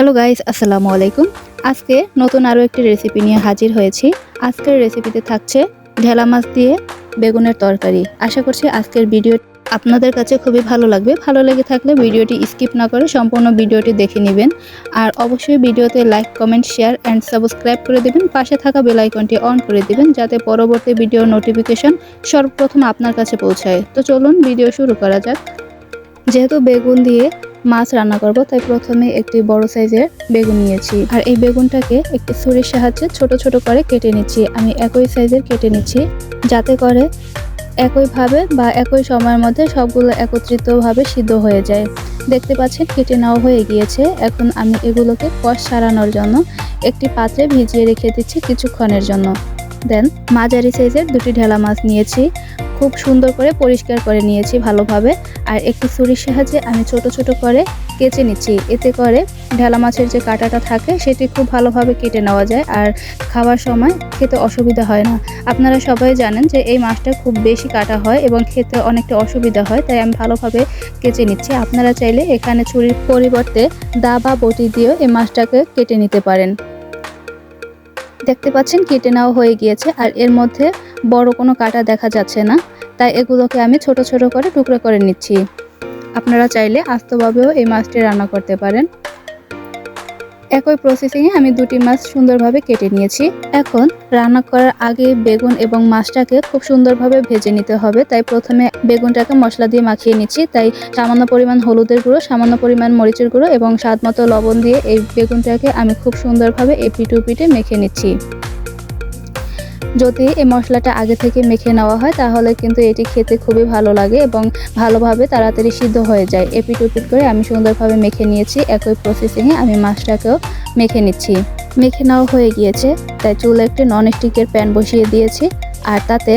Hello guys আসসালামু আলাইকুম। আজকে নতুন আরও একটি রেসিপি নিয়ে হাজির হয়েছি। আজকের রেসিপিতে থাকছে ঢেলা মাছ দিয়ে বেগুনের তরকারি। আশা করছি আজকের ভিডিও আপনাদের কাছে খুবই ভালো লাগবে। ভালো লেগে থাকলে ভিডিওটি স্কিপ না করে সম্পূর্ণ ভিডিওটি দেখে নেবেন। আর অবশ্যই ভিডিওতে like comment share and subscribe করে দেবেন। পাশে থাকা বেল আইকনটি অন করে দিবেন যাতে পরবর্তী ভিডিও নোটিফিকেশন সর্বপ্রথম আপনার কাছে পৌঁছায়। তো চলুন ভিডিও শুরু করা যাক। যেহেতু বেগুন দিয়ে মাছ রান্না করব, তাই প্রথমে একটি বড় সাইজের বেগুন নিয়েছি। আর এই বেগুনটাকে একটি ছুরির সাহায্যে ছোট ছোট করে কেটে নিচ্ছি। আমি একই সাইজের কেটে নিচ্ছি, যাতে করে একইভাবে বা একই সময়ের মধ্যে সবগুলো একত্রিতভাবে সিদ্ধ হয়ে যায়। দেখতে পাচ্ছেন, কেটে নেওয়া হয়ে গিয়েছে। এখন আমি এগুলোকে কষ সারানোর জন্য একটি পাত্রে ভিজিয়ে রেখে দিচ্ছি কিছুক্ষণের জন্য। দেন, মাঝারি সাইজের দুটি ঢেলা মাছ নিয়েছি। খুব সুন্দর করে পরিষ্কার করে নিয়েছি ভালোভাবে। আর একটি ছুরির সাহায্যে আমি ছোট ছোট করে কেচে নিচ্ছি। এতে করে ঢেলা মাছের যে কাঁটাটা থাকে সেটি খুব ভালোভাবে কেটে নেওয়া যায় আর খাওয়ার সময় খেতে অসুবিধা হয় না। আপনারা সবাই জানেন যে এই মাছটা খুব বেশি কাটা হয় এবং খেতে অনেকটা অসুবিধা হয়, তাই আমি ভালোভাবে কেচে নিচ্ছি। আপনারা চাইলে এখানে ছুরির পরিবর্তে দা বা বটি দিয়েও এই মাছটাকে কেটে নিতে পারেন। দেখতে পাচ্ছেন কেটে নেওয়া হয়ে গিয়েছে আর এর মধ্যে বড় কোনো কাটা দেখা যাচ্ছে না, তাই এগুলোকে আমি ছোট ছোট করে টুকরো করে নিচ্ছি। আপনারা চাইলে আস্তভাবেও এই মাছটি রান্না করতে পারেন। একই প্রসেসিংয়ে আমি দুটি মাছ সুন্দরভাবে কেটে নিয়েছি। এখন রান্না করার আগে বেগুন এবং মাছটাকে খুব সুন্দরভাবে ভেজে নিতে হবে, তাই প্রথমে বেগুনটাকে মশলা দিয়ে মাখিয়ে নিচ্ছি। তাই সামান্য পরিমাণ হলুদের গুঁড়ো, সামান্য পরিমাণ মরিচের গুঁড়ো এবং স্বাদ মতো লবণ দিয়ে এই বেগুনটাকে আমি খুব সুন্দরভাবে এপিটু পিটে মেখে নিচ্ছি। যদি এই মশলাটা আগে থেকে মেখে নেওয়া হয়, তাহলে কিন্তু এটি খেতে খুবই ভালো লাগে এবং ভালোভাবে তাড়াতাড়ি সিদ্ধ হয়ে যায়। এপিট উপিট করে আমি সুন্দরভাবে মেখে নিয়েছি। একই প্রসেসিংয়ে আমি মাছটাকেও মেখে নিচ্ছি। মেখে নেওয়া হয়ে গিয়েছে, তাই চুলে একটি নন স্টিকের প্যান বসিয়ে দিয়েছি আর তাতে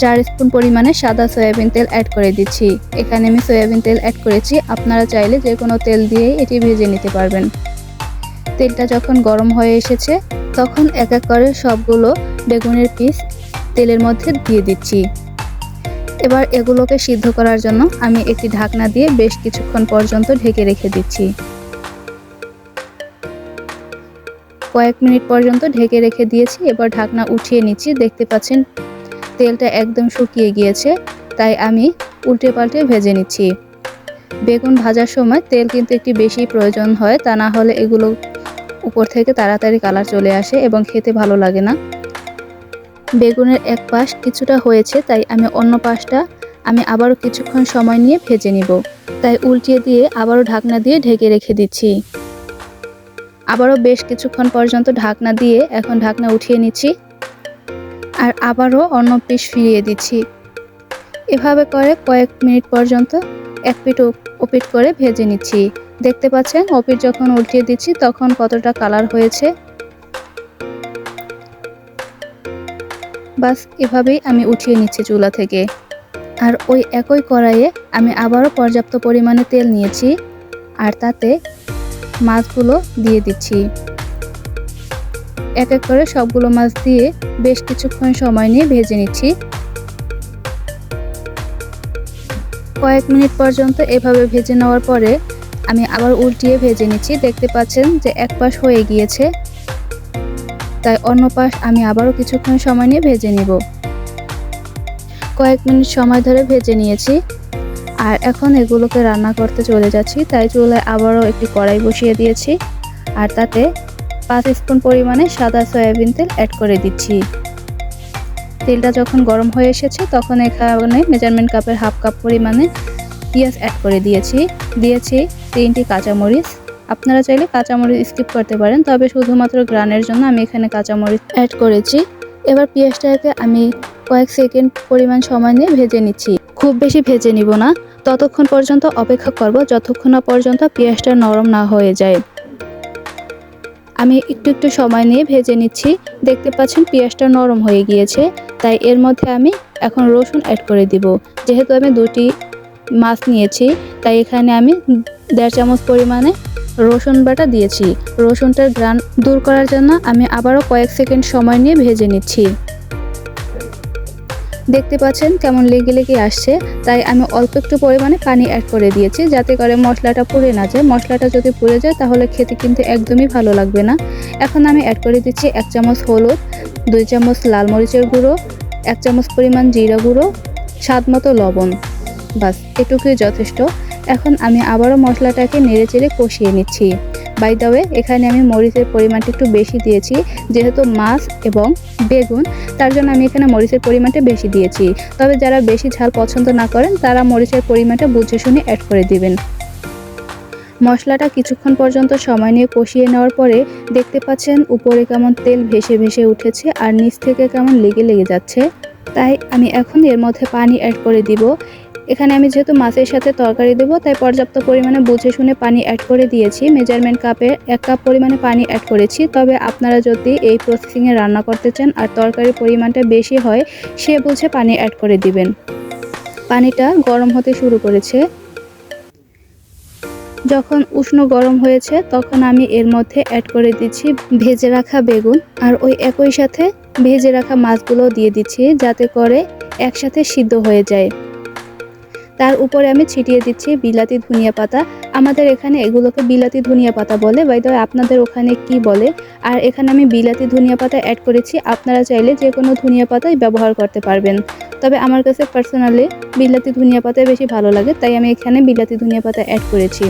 চার স্পুন পরিমাণে সাদা সয়াবিন তেল অ্যাড করে দিচ্ছি। এখানে আমি সয়াবিন তেল অ্যাড করেছি। আপনারা চাইলে যে কোনো তেল দিয়েই এটি ভেজে নিতে পারবেন। তেলটা যখন গরম হয়ে এসেছে, তখন এক এক করে সবগুলো বেগুনের পিস তেলের মধ্যে দিয়ে দিচ্ছি। এবার এগুলোকে সিদ্ধ করার জন্য আমি একটি ঢাকনা দিয়ে বেশ কিছুক্ষণ পর্যন্ত ঢেকে রেখে দিচ্ছি। কয়েক মিনিট পর্যন্ত ঢেকে রেখে দিয়েছি, এবার ঢাকনা উঠিয়ে নিচ্ছি। দেখতে পাচ্ছেন, তেলটা একদম শুকিয়ে গিয়েছে, তাই আমি উল্টে পাল্টে ভেজে নিচ্ছি। বেগুন ভাজার সময় তেল কিন্তু একটি বেশি প্রয়োজন হয়, তা না হলে এগুলো উপর থেকে তাড়াতাড়ি কালার চলে আসে এবং খেতে ভালো লাগে না। বেগুনের এক পাশ কিছুটা হয়েছে, তাই আমি অন্য পাশটা আমি আবারও কিছুক্ষণ সময় নিয়ে ভেজে নিব। তাই উল্টিয়ে দিয়ে আবারও ঢাকনা দিয়ে ঢেকে রেখে দিচ্ছি। আবারও বেশ কিছুক্ষণ পর্যন্ত ঢাকনা দিয়ে এখন ঢাকনা উঠিয়ে নিচ্ছি আর আবারও অন্য পিস ফিরিয়ে দিচ্ছি। এভাবে করে কয়েক মিনিট পর্যন্ত এক পিঠ ওপিট করে ভেজে নিচ্ছি। দেখতে পাচ্ছেন ওপিট যখন উল্টিয়ে দিচ্ছি, তখন কতটা কালার হয়েছে বাস, এভাবেই আমি উঠিয়ে নিচ্ছি চুলা থেকে। আর ওই একই কড়াইয়ে আমি আবারও পর্যাপ্ত পরিমাণে তেল নিয়েছি আর তাতে মাছগুলো দিয়ে দিচ্ছি। এক এক করে সবগুলো মাছ দিয়ে বেশ কিছুক্ষণ সময় নিয়ে ভেজে নিচ্ছি। কয়েক মিনিট পর্যন্ত এভাবে ভেজে নেওয়ার পরে আমি আবার উল্টিয়ে ভেজে নিচ্ছি। দেখতে পাচ্ছেন যে এক পাশ হয়ে গিয়েছে। তাই অন্য পাশ আমি আবারও কিছুক্ষণ সময় নিয়ে ভেজে নিব। কয়েক মিনিট সময় ধরে ভেজে নিয়েছি। আর এখন এগুলোকে রান্না করতে চলে যাচ্ছি, তাই চুলায় আবারও একটি কড়াই বসিয়ে দিয়েছি। আর তাতে পাঁচ স্পুন পরিমাণে সাদা সয়াবিন তেল অ্যাড করে দিচ্ছি। তেলটা যখন গরম হয়ে এসেছে, তখন এখানে মেজারমেন্ট কাপের হাফ কাপ পরিমাণে পেঁয়াজ অ্যাড করে দিয়েছি। দিয়েছি তিনটি কাঁচামরিচ আপনারা চাইলে কাঁচামরিচ স্কিপ করতে পারেন, তবে শুধুমাত্র গ্রানের জন্য আমি এখানে কাঁচামরিচ অ্যাড করেছি। এবার পেঁয়াজটাকে আমি কয়েক সেকেন্ড পরিমাণ সময় নিয়ে ভেজে নিচ্ছি। খুব বেশি ভেজে নিব না, ততক্ষণ পর্যন্ত অপেক্ষা করব যতক্ষণ না পর্যন্ত পেঁয়াজটা নরম না হয়ে যায়। আমি একটু একটু সময় নিয়ে ভেজে নিচ্ছি, দেখতে পাচ্ছেন পেঁয়াজটা নরম হয়ে গিয়েছে, তাই এর মধ্যে আমি এখন রসুন অ্যাড করে দিব। যেহেতু আমি দুটি মাছ নিয়েছি, তাই এখানে আমি দেড় চামচ পরিমাণে রসুন বাটা দিয়েছি। রসুনটার গ্রান দূর করার জন্য আমি আবারও কয়েক সেকেন্ড সময় নিয়ে ভেজে নিচ্ছি। দেখতে পাচ্ছেন কেমন লেগে লেগে আসছে। তাই আমি অল্প একটু পরিমাণে পানি অ্যাড করে দিয়েছি যাতে করে মশলাটা পুড়ে না যায়। মশলাটা যদি পুড়ে যায় তাহলে খেতে কিন্তু একদমই ভালো লাগবে না। এখন আমি অ্যাড করে দিচ্ছি এক চামচ হলুদ, দুই চামচ লাল মরিচের গুঁড়ো, এক চামচ পরিমাণ জিরা গুঁড়ো, স্বাদ মতো লবণ। বাস, এটুকুই যথেষ্ট। এখন আমি আবারও মশলাটাকে নেড়ে চেড়ে কষিয়ে নিচ্ছি। বাই এখানে আমি মরিচের পরিমাণটা একটু বেশি দিয়েছি, যেহেতু মাছ এবং বেগুন, তার জন্য আমি এখানে মরিচের পরিমাণটা বেশি দিয়েছি। তবে যারা বেশি ঝাল পছন্দ না করেন, তারা মরিচের পরিমাণটা বুঝে শুনে অ্যাড করে দিবেন। মশলাটা কিছুক্ষণ পর্যন্ত সময় নিয়ে কষিয়ে নেওয়ার পরে দেখতে পাচ্ছেন উপরে কেমন তেল ভেসে ভেসে উঠেছে আর নিচ থেকে কেমন লেগে লেগে যাচ্ছে। তাই আমি এখন এর মধ্যে পানি অ্যাড করে দিব। এখানে আমি যেহেতু মাছের সাথে তরকারি দেবো, তাই পর্যাপ্ত পরিমাণে বুঝে শুনে পানি অ্যাড করে দিয়েছি। মেজারমেন্ট কাপে এক কাপ পরিমাণে পানি অ্যাড করেছি। তবে আপনারা যদি এই প্রসেসিংয়ে রান্না করতে চান আর তরকারির পরিমাণটা বেশি হয়, সে বুঝে পানি অ্যাড করে দিবেন। পানিটা গরম হতে শুরু করেছে। যখন উষ্ণ গরম হয়েছে, তখন আমি এর মধ্যে অ্যাড করে দিচ্ছি ভেজে রাখা বেগুন আর ওই একই সাথে ভেজে রাখা মাছগুলো দিয়ে দিচ্ছি যাতে করে একসাথে সিদ্ধ হয়ে যায়। তার উপরে আমি ছিটিয়ে দিচ্ছি বিলাতি ধনিয়া পাতা। আমাদের এখানে এগুলোকে বিলাতি ধনিয়া পাতা বলে। বাই দ্য আপনাদের ওখানে কি বলে? আর এখানে আমি বিলাতি ধনিয়া পাতা অ্যাড করেছি। আপনারা চাইলে যে কোনো ধনিয়া পাতাই ব্যবহার করতে পারবেন। তবে আমার কাছে পার্সোনালি বিলাতি ধনিয়া পাতাই বেশি ভালো লাগে। তাই আমি এখানে বিলাতি ধনিয়া পাতা অ্যাড করেছি।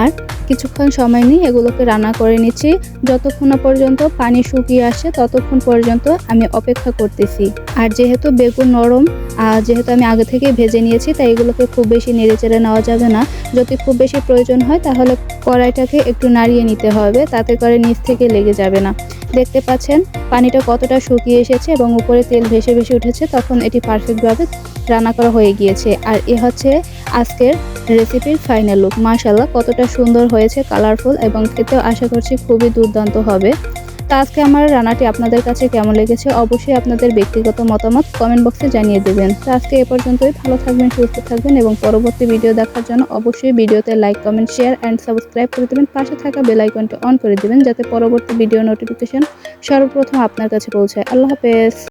আর কিছুক্ষণ সময় নিয়ে এগুলোকে রান্না করে নিচ্ছি। যতক্ষণ না পর্যন্ত পানি শুকিয়ে আসে, ততক্ষণ পর্যন্ত আমি অপেক্ষা করতেছি। আর যেহেতু বেগুন নরম, আর যেহেতু আমি আগে থেকে ভেজে নিয়েছি, তাই এগুলোকে খুব বেশি নেড়ে চেড়ে নেওয়া যাবে না। যদি খুব বেশি প্রয়োজন হয়, তাহলে কড়াইটাকে একটু নাড়িয়ে নিতে হবে, তাতে করে নিচ থেকে লেগে যাবে না। দেখতে পাচ্ছেন, পানিটা কতটা শুকিয়ে এসেছে এবং উপরে তেল ভেসে ভেসে উঠেছে, তখন এটি পারফেক্টভাবে রান্না করা হয়ে গিয়েছে। আর এ হচ্ছে আজকের রেসিপির ফাইনাল লুক। মাশাল্লাহ কতটা সুন্দর হয়েছে, কালারফুল এবং খেতেও আশা করছি খুবই দুর্দান্ত হবে। তো আজকে আমার রান্নাটি আপনাদের কাছে কেমন লেগেছে অবশ্যই আপনাদের ব্যক্তিগত মতামত কমেন্ট বক্সে জানিয়ে দেবেন। তো আজকে এ পর্যন্তই, ভালো থাকবেন, সুস্থ থাকবেন এবং পরবর্তী ভিডিও দেখার জন্য অবশ্যই ভিডিওতে like, comment, share and subscribe করে দেবেন। পাশে থাকা বেল আইকনটি অন করে দেবেন যাতে পরবর্তী ভিডিও নোটিফিকেশন সর্বপ্রথম আপনার কাছে পৌঁছায়। আল্লাহ হাফেজ।